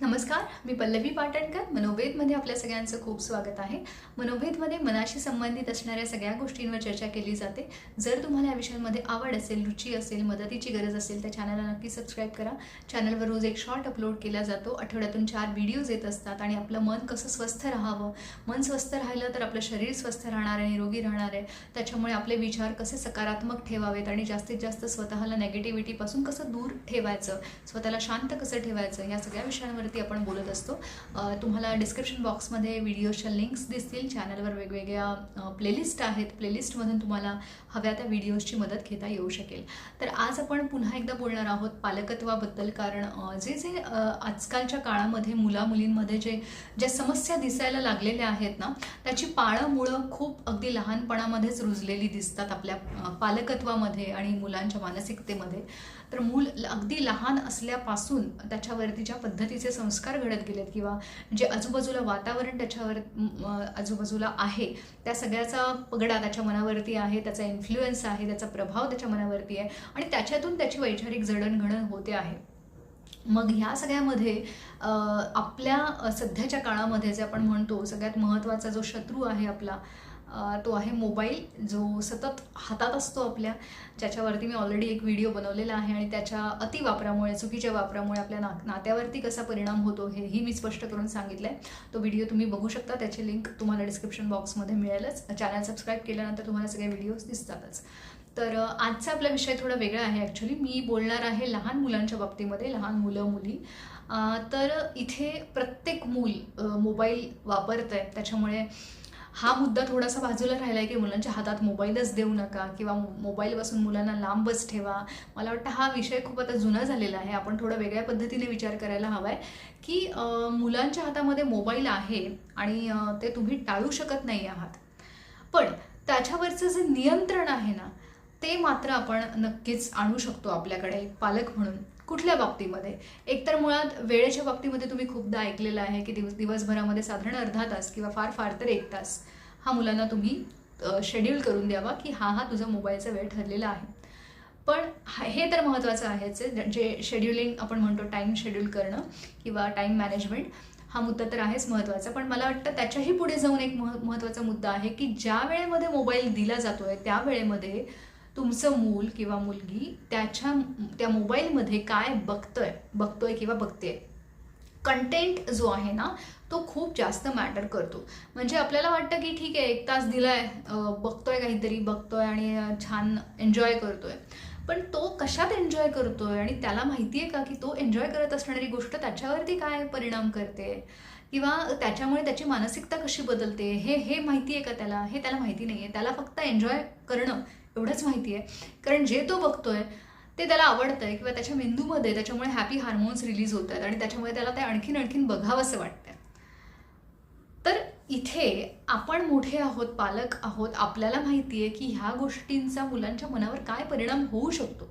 नमस्कार मी पल्लवी पाटणकर. मनोवेदमध्ये आपल्या सगळ्यांचं खूप स्वागत आहे. मनोवेदमध्ये मनाशी संबंधित असणाऱ्या सगळ्या गोष्टींवर चर्चा केली जाते. जर तुम्हाला या विषयांमध्ये आवड असेल रुची असेल मदतीची गरज असेल तर चॅनलला नक्की सबस्क्राईब करा. चॅनलवर रोज एक शॉर्ट अपलोड केला जातो. आठवड्यातून चार व्हिडिओज येत असतात आणि आपलं मन कसं स्वस्थ राहावं? मन स्वस्थ राहिलं तर आपलं शरीर स्वस्थ राहणार आहे निरोगी राहणार आहे. त्याच्यामुळे आपले विचार कसे सकारात्मक ठेवावेत आणि जास्तीत जास्त स्वतःला नेगेटिव्हिटीपासून कसं दूर ठेवायचं? स्वतःला शांत कसं ठेवायचं? या सगळ्या विषयांवर विषयांवरती आपण बोलत असतो. तुम्हाला डिस्क्रिप्शन बॉक्समध्ये व्हिडिओच्या लिंक्स दिसतील. चॅनलवर वेगवेगळ्या प्लेलिस्ट आहेत. प्लेलिस्टमधून तुम्हाला हव्या त्या व्हिडिओजची मदत घेता येऊ शकेल. तर आज आपण पुन्हा एकदा बोलणार आहोत पालकत्वाबद्दल कारण जे जे आजकालच्या काळामध्ये मुलामुलींमध्ये जे ज्या समस्या दिसायला लागलेल्या आहेत ना त्याची पाळं मुळं खूप अगदी लहानपणामध्येच रुजलेली दिसतात आपल्या पालकत्वामध्ये आणि मुलांच्या मानसिकतेमध्ये. तर मूल अगदी लहान असल्यापासून त्याच्यावरती ज्या पद्धतीचे संस्कार घडत गेलेत किंवा जे आजूबाजूला वातावरण त्याच्यावर आजूबाजूला आहे त्या सगळ्याचा पगडा त्याच्या मनावरती आहे त्याचा इन्फ्लुएन्स आहे त्याचा प्रभाव त्याच्या मनावरती आहे आणि त्याच्यातून त्याची वैचारिक जडणघडण होते आहे. मग ह्या सगळ्यामध्ये आपल्या सध्याच्या काळामध्ये जे आपण म्हणतो सगळ्यात महत्त्वाचा जो शत्रू आहे आपला तो आहे मोबाईल जो सतत हातात असतो आपल्या. ज्याच्यावरती मी ऑलरेडी एक व्हिडिओ बनवलेला आहे आणि त्याच्या अतिवापरामुळे चुकीच्या वापरामुळे आपल्या ना नात्यावरती कसा परिणाम होतो हेही मी स्पष्ट करून सांगितलं आहे तो व्हिडिओ तुम्ही बघू शकता त्याची लिंक तुम्हाला डिस्क्रिप्शन बॉक्समध्ये मिळेलच. चॅनल सबस्क्राईब केल्यानंतर तुम्हाला सगळे व्हिडिओज दिसतातच. तर आजचा आपला विषय थोडा वेगळा आहे ॲक्च्युली मी बोलणार आहे लहान मुलांच्या बाबतीमध्ये लहान मुलं मुली. तर इथे प्रत्येक मूल मोबाईल वापरत आहे त्याच्यामुळे हा मुद्दा थोडासा बाजूला राहिला आहे की मुलांच्या हातात मोबाईलच देऊ नका किंवा मोबाईलपासून मुलांना लांबच ठेवा. मला वाटतं हा विषय खूप आता जुना झालेला आहे. आपण थोडं वेगळ्या पद्धतीने विचार करायला हवा आहे की मुलांच्या हातामध्ये मोबाईल आहे आणि ते तुम्ही टाळू शकत नाही आहात. पण त्याच्यावरचं जे नियंत्रण आहे ना ते मात्र आपण नक्कीच आणू शकतो आपल्याकडे एक पालक म्हणून. कुठल्या बाबतीमध्ये? एकतर मुळात वेळेच्या बाबतीमध्ये तुम्ही खूपदा ऐकलेलं आहे की दिवस दिवसभरामध्ये साधारण अर्धा तास किंवा फार फार तर एक तास हा मुलांना तुम्ही शेड्यूल करून द्यावा की हा हा तुझा मोबाईलचा वेळ ठरलेला आहे. पण हा- हे तर महत्त्वाचं आहेच जे शेड्युलिंग आपण म्हणतो टाईम शेड्यूल करणं किंवा टाईम मॅनेजमेंट हा मुद्दा तर आहेच महत्त्वाचा. पण मला वाटतं त्याच्याही पुढे जाऊन एक मह महत्त्वाचा मुद्दा आहे की ज्या वेळेमध्ये मोबाईल दिला जातो आहे त्या वेळेमध्ये तुमचं मूल किंवा मुलगी त्याच्या त्या मोबाईलमध्ये काय बघतोय बघतोय किंवा बघते कंटेंट जो आहे ना तो खूप जास्त मॅटर करतो. म्हणजे आपल्याला वाटतं की ठीक आहे एक तास दिलाय आहे बघतोय काहीतरी बघतोय आणि छान एन्जॉय करतोय. पण तो कशात एन्जॉय करतोय? आणि त्याला माहिती आहे का की तो एन्जॉय करत असणारी गोष्ट त्याच्यावरती काय परिणाम करते? किंवा त्याच्यामुळे त्याची मानसिकता कशी बदलते? हे हे माहिती आहे का त्याला? हे त्याला माहिती नाही आहे त्याला फक्त एन्जॉय करणं एवढंच माहिती आहे कारण जे तो बघतोय ते त्याला आवडतं आहे किंवा त्याच्या मेंदूमध्ये त्याच्यामुळे हॅपी हार्मोन्स रिलीज होत आहेत आणि त्याच्यामुळे त्याला ते आणखीन आणखीन बघावंसं वाटतं तर इथे आपण मोठे आहोत पालक आहोत आपल्याला माहिती आहे की ह्या गोष्टींचा मुलांच्या मनावर काय परिणाम होऊ शकतो.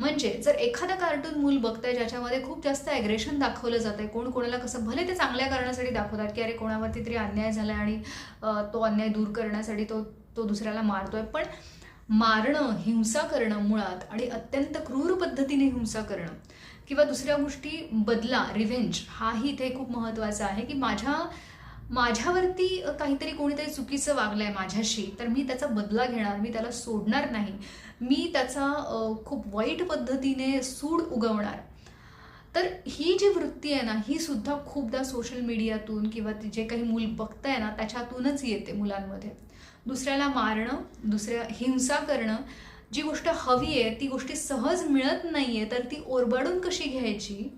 म्हणजे जर एखादं कार्टून मूल बघतंय ज्याच्यामध्ये खूप जास्त ॲग्रेशन दाखवलं जात आहे कोण कोणाला कसं भले ते चांगल्या कारणासाठी दाखवतात की अरे कोणावरती तरी अन्याय झाला आणि तो अन्याय दूर करण्यासाठी तो तो दुसऱ्याला मारतोय. पण मारणं हिंसा करणं मुळात आणि अत्यंत क्रूर पद्धतीने हिंसा करणं किंवा दुसऱ्या गोष्टी बदला रिव्हेंज हाही इथे खूप महत्त्वाचा आहे की माझ्या माझ्यावरती काहीतरी कोणीतरी चुकीचं वागलंय माझ्याशी तर मी त्याचा बदला घेणार मी त्याला सोडणार नाही. मी त्याचा खूप वाईट पद्धतीने सूड उगवणार. तर ही जी वृत्ती आहे ना ही सुद्धा खूपदा सोशल मीडियातून किंवा जे काही मूल बघताय ना त्याच्यातूनच येते मुलांमध्ये. दुसऱ्याला मारणं दुसऱ्या हिंसा करणं जी गोष्ट हवी आहे ती गोष्टी सहज मिळत नाही आहे तर ती ओरबाडून कशी घ्यायची?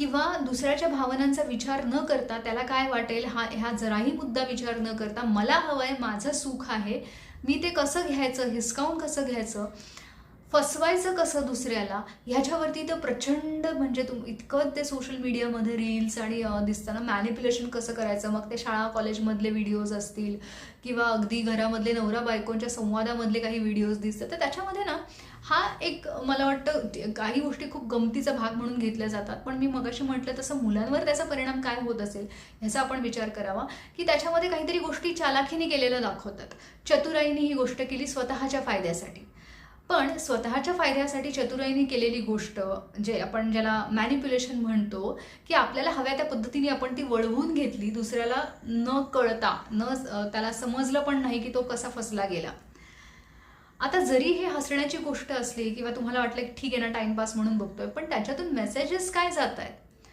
किंवा दुसऱ्याच्या भावनांचा विचार न करता त्याला काय वाटेल हा ह्या जराही मुद्दा विचार न करता मला हवंय माझं सुख आहे मी ते कसं घ्यायचं हिसकावून कसं घ्यायचं फसवायचं कसं दुसऱ्याला ह्याच्यावरती तर प्रचंड म्हणजे तुम इतकं ते सोशल मीडियामध्ये रील्स आणि दिसताना मॅनिप्युलेशन कसं करायचं? मग ते शाळा कॉलेजमधले व्हिडिओज असतील किंवा अगदी घरामधले नवरा बायकोंच्या संवादामधले काही व्हिडिओज दिसतात तर त्याच्यामध्ये ना हा एक मला वाटतं काही गोष्टी खूप गमतीचा भाग म्हणून घेतल्या जातात. पण मी मगाशी म्हटलं तसं मुलांवर त्याचा परिणाम काय होत असेल ह्याचा आपण विचार करावा. की त्याच्यामध्ये काहीतरी गोष्टी चालाखीने केलेल्या दाखवतात. चतुराईने ही गोष्ट केली स्वतःच्या फायद्यासाठी. पण स्वतःच्या फायद्यासाठी चतुराईने केलेली गोष्ट जे आपण ज्याला मॅनिप्युलेशन म्हणतो की आपल्याला हव्या त्या पद्धतीने आपण ती वळवून घेतली दुसऱ्याला न कळता न त्याला समजलं पण नाही की तो कसा फसला गेला. आता जरी हे हसण्याची गोष्ट असली किंवा तुम्हाला वाटलं की ठीक आहे ना टाइमपास म्हणून बघतोय पण त्याच्यातून मेसेजेस काय जात आहेत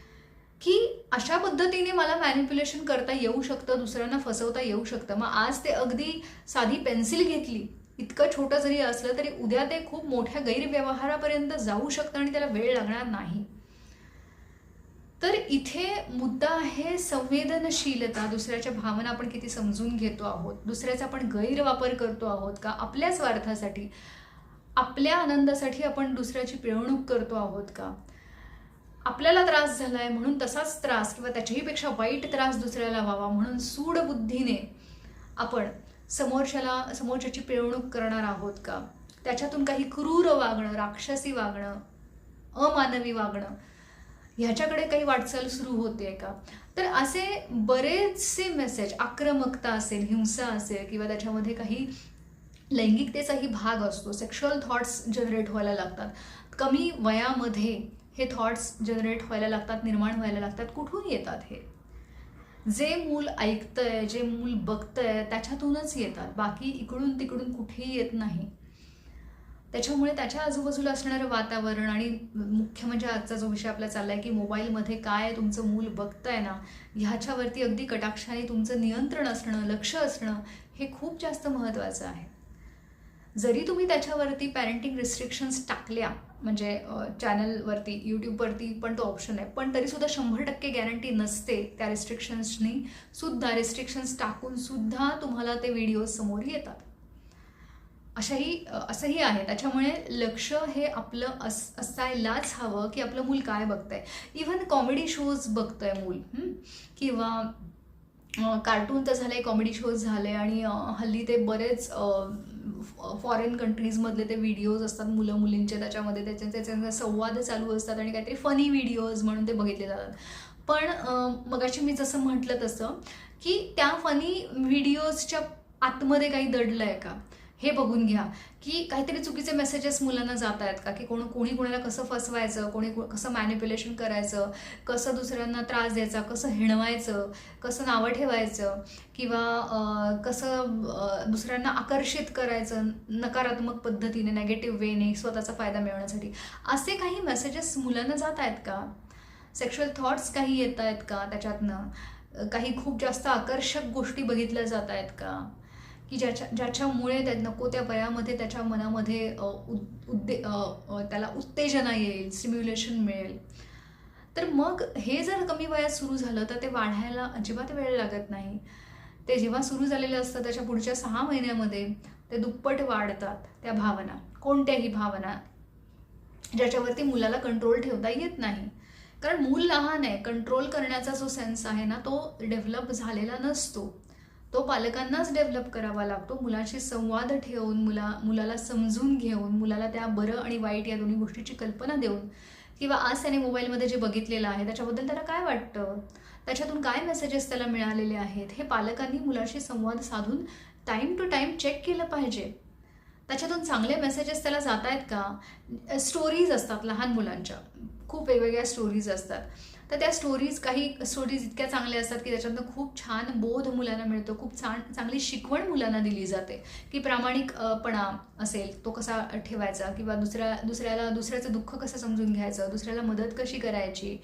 की अशा पद्धतीने मला मॅनिप्युलेशन करता येऊ शकतं दुसऱ्यांना फसवता येऊ शकतं. मग आज ते अगदी साधी पेन्सिल घेतली इतकं छोटं जरी असलं तरी उद्या ते खूप मोठ्या गैरव्यवहारापर्यंत जाऊ शकतं आणि त्याला वेळ लागणार नाही. तर इथे मुद्दा आहे संवेदनशीलता. दुसऱ्याच्या भावना आपण किती समजून घेतो आहोत दुसऱ्याचा आपण गैरवापर करतो आहोत का? आपल्या स्वार्थासाठी आपल्या आनंदासाठी आपण दुसऱ्याची पिळवणूक करतो आहोत का? आपल्याला त्रास झालाय म्हणून तसाच त्रास किंवा त्याच्याहीपेक्षा वाईट त्रास दुसऱ्याला व्हावा म्हणून सूड बुद्धीने आपण समोरच्याला समोरच्याची पिळवणूक करणार आहोत का? त्याच्यातून काही क्रूर वागणं राक्षसी वागणं अमानवी वागणं ह्याच्याकडे काही वाटचाल सुरू होते का? तर असे बरेचसे मेसेज आक्रमकता असेल हिंसा असेल किंवा त्याच्यामध्ये काही लैंगिकतेचाही भाग असतो. सेक्शुअल थॉट्स जनरेट व्हायला लागतात. कमी वयामध्ये हे थॉट्स जनरेट व्हायला लागतात निर्माण व्हायला लागतात. कुठून येतात हे? जे मूल ऐकतंय जे मूल बघतंय त्याच्यातूनच येतात. बाकी इकडून तिकडून कुठेही येत नाही. त्याच्यामुळे त्याच्या आजूबाजूला असणारं वातावरण आणि मुख्य म्हणजे आजचा जो विषय आपला चाललाय की मोबाईलमध्ये काय तुमचं मूल बघतंय ना ह्याच्यावरती अगदी कटाक्षाने तुमचं नियंत्रण असणं लक्ष असणं हे खूप जास्त महत्त्वाचं आहे. जरी तुम्ही त्याच्यावरती पॅरेंटिंग रिस्ट्रिक्शन्स टाकल्या म्हणजे चॅनलवरती यूट्यूबवरती पण तो ऑप्शन आहे पण तरीसुद्धा शंभर टक्के गॅरंटी नसते त्या रिस्ट्रिक्शन्सनी सुद्धा. रिस्ट्रिक्शन्स टाकूनसुद्धा तुम्हाला ते व्हिडिओज समोर येतात. अशाही असंही आहे. त्याच्यामुळे लक्ष हे आपलं अस असायलाच हवं की आपलं मूल काय बघतंय. इव्हन कॉमेडी शोज बघतंय मूल किंवा कार्टून तर झाले कॉमेडी शोज झाले आणि हल्ली ते बरेच फॉरेन कंट्रीजमधले ते व्हिडिओज असतात मुलं मुलींचे त्याच्यामध्ये त्याच्या त्याचे संवाद चालू असतात आणि काहीतरी फनी व्हिडिओज म्हणून ते बघितले जातात. पण मगाशी मी जसं म्हटलं तसं की त्या फनी व्हिडिओजच्या आतमध्ये काही दडलं आहे का? हे बघून घ्या. की काहीतरी चुकीचे मेसेजेस मुलांना जात आहेत का? की कोण कोणी कोणाला कसं फसवायचं? कोणी कसं मॅनिप्युलेशन करायचं? कसं दुसऱ्यांना त्रास द्यायचा? कसं हिणवायचं? कसं नावं ठेवायचं? किंवा कसं दुसऱ्यांना आकर्षित करायचं नकारात्मक पद्धतीने नेगेटिव्ह वेने स्वतःचा फायदा मिळवण्यासाठी? असे काही मेसेजेस मुलांना जात आहेत का? सेक्शुअल थॉट्स काही येत आहेत का त्याच्यातनं? काही खूप जास्त आकर्षक गोष्टी बघितल्या जात आहेत का? की ज्याच्या ज्याच्यामुळे त्या नको त्या वयामध्ये त्याच्या मनामध्ये उद- उद्दे त्याला उत्तेजना येईल स्टिम्युलेशन मिळेल. तर मग हे जर कमी वयात सुरू झालं तर ते वाढायला अजिबात वेळ लागत नाही. ते जेव्हा सुरू झालेलं असतं त्याच्या पुढच्या सहा महिन्यामध्ये ते दुप्पट वाढतात त्या भावना. कोणत्याही भावना. ज्याच्यावरती मुलाला कंट्रोल ठेवता येत नाही. कारण मूल लहान आहे कंट्रोल करण्याचा जो सेन्स आहे ना तो डेव्हलप झालेला नसतो. तो पालकांनाच डेव्हलप करावा लागतो. मुलाशी संवाद ठेवून मुला मुलाला समजून घेऊन मुलाला त्या बरं आणि वाईट या दोन्ही गोष्टीची कल्पना देऊन किंवा आज त्याने मोबाईलमध्ये जे बघितलेलं आहे त्याच्याबद्दल त्याला काय वाटतं? त्याच्यातून काय मेसेजेस त्याला मिळालेले आहेत? हे पालकांनी मुलाशी संवाद साधून टाईम टू टाईम चेक केलं पाहिजे. त्याच्यातून चांगले मेसेजेस त्याला जात आहेत का? स्टोरीज असतात लहान मुलांच्या. खूप वेगवेगळ्या स्टोरीज असतात. तर त्या स्टोरीज काही स्टोरीज इतक्या चांगल्या असतात की त्याच्यातनं खूप छान बोध मुलांना मिळतो. खूप छान चांगली शिकवण मुलांना दिली जाते. की प्रामाणिकपणा असेल तो कसा ठेवायचा? किंवा दुसऱ्या दुसऱ्याला दुसऱ्याचं दुःख कसं समजून घ्यायचं? दुसऱ्याला मदत कशी करायची?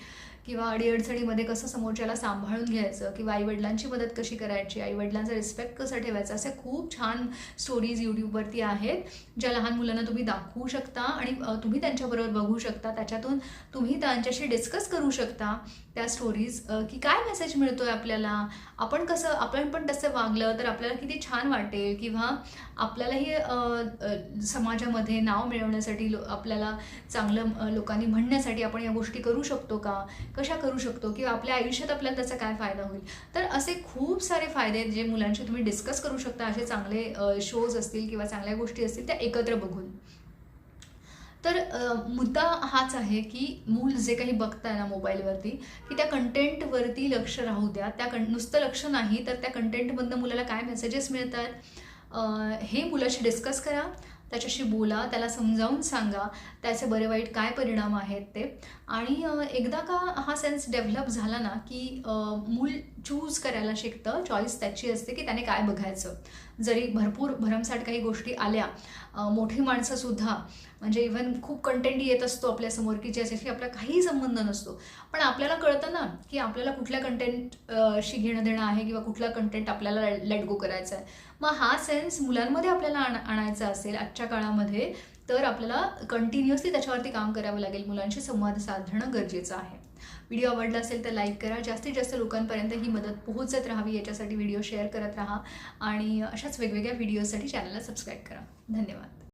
किंवा अडीअडचणीमध्ये कसं समोरच्याला सांभाळून घ्यायचं किंवा आईवडिलांची मदत कशी करायची आईवडिलांचा रिस्पेक्ट कसा ठेवायचा असे खूप छान स्टोरीज यूट्यूबवरती आहेत ज्या लहान मुलांना तुम्ही दाखवू शकता आणि तुम्ही त्यांच्याबरोबर बघू शकता. त्याच्यातून तुम्ही त्यांच्याशी डिस्कस करू शकता त्या स्टोरीज की काय मेसेज मिळतोय आपल्याला? आपण कसं आपण पण तसं वागलं तर आपल्याला किती छान वाटेल किंवा आपल्यालाही समाजामध्ये नाव मिळवण्यासाठी लो आपल्याला चांगलं लोकांनी म्हणण्यासाठी आपण या गोष्टी करू शकतो का? कशा करू शकतो किंवा आपल्या आयुष्यात आपल्याला त्याचा काय फायदा होईल? तर असे खूप सारे फायदे आहेत जे मुलांशी तुम्ही डिस्कस करू शकता. असे चांगले शोज असतील किंवा चांगल्या गोष्टी असतील त्या एकत्र बघून. तर मुद्दा हाच आहे की मूल जे काही बघताय ना मोबाईलवरती की त्या कंटेंटवरती लक्ष राहू द्या. त्या कं नुसतं लक्ष नाही तर त्या कंटेंटमधनं मुलाला काय मेसेजेस मिळतात? हे मुलाशी डिस्कस करा. त्याच्याशी बोला त्याला समजावून सांगा त्याचे बरे वाईट काय परिणाम आहेत ते. आणि एकदा का हा सेन्स डेव्हलप झाला ना की मूल चूज करायला शिकतं. चॉईस त्याची असते की त्याने काय बघायचं. जरी भरपूर भरमसाठ काही गोष्टी आल्या मोठी माणसंसुद्धा म्हणजे इव्हन खूप कंटेंट येत असतो आपल्यासमोर की ज्याच्याशी आपला काही संबंध नसतो. पण आपल्याला कळतं ना की आपल्याला कुठल्या कंटेंट शी घेणं देणं आहे किंवा कुठला कंटेंट आपल्याला लेट गो करायचा आहे. मग हा सेन्स मुलांमध्ये आपल्याला आण आणायचा असेल आजच्या काळामध्ये तर आपल्याला कंटिन्युअसली त्याच्यावरती काम करावं लागेल. मुलांशी संवाद साधणं गरजेचं आहे. व्हिडिओ आवडला असेल तर लाईक करा. जास्तीत जास्त लोकांपर्यंत ही मदत पोहोचत राहावी याच्यासाठी व्हिडिओ शेअर करत राहा आणि अशाच वेगवेगळ्या व्हिडिओसाठी चॅनलला सबस्क्राईब करा. धन्यवाद.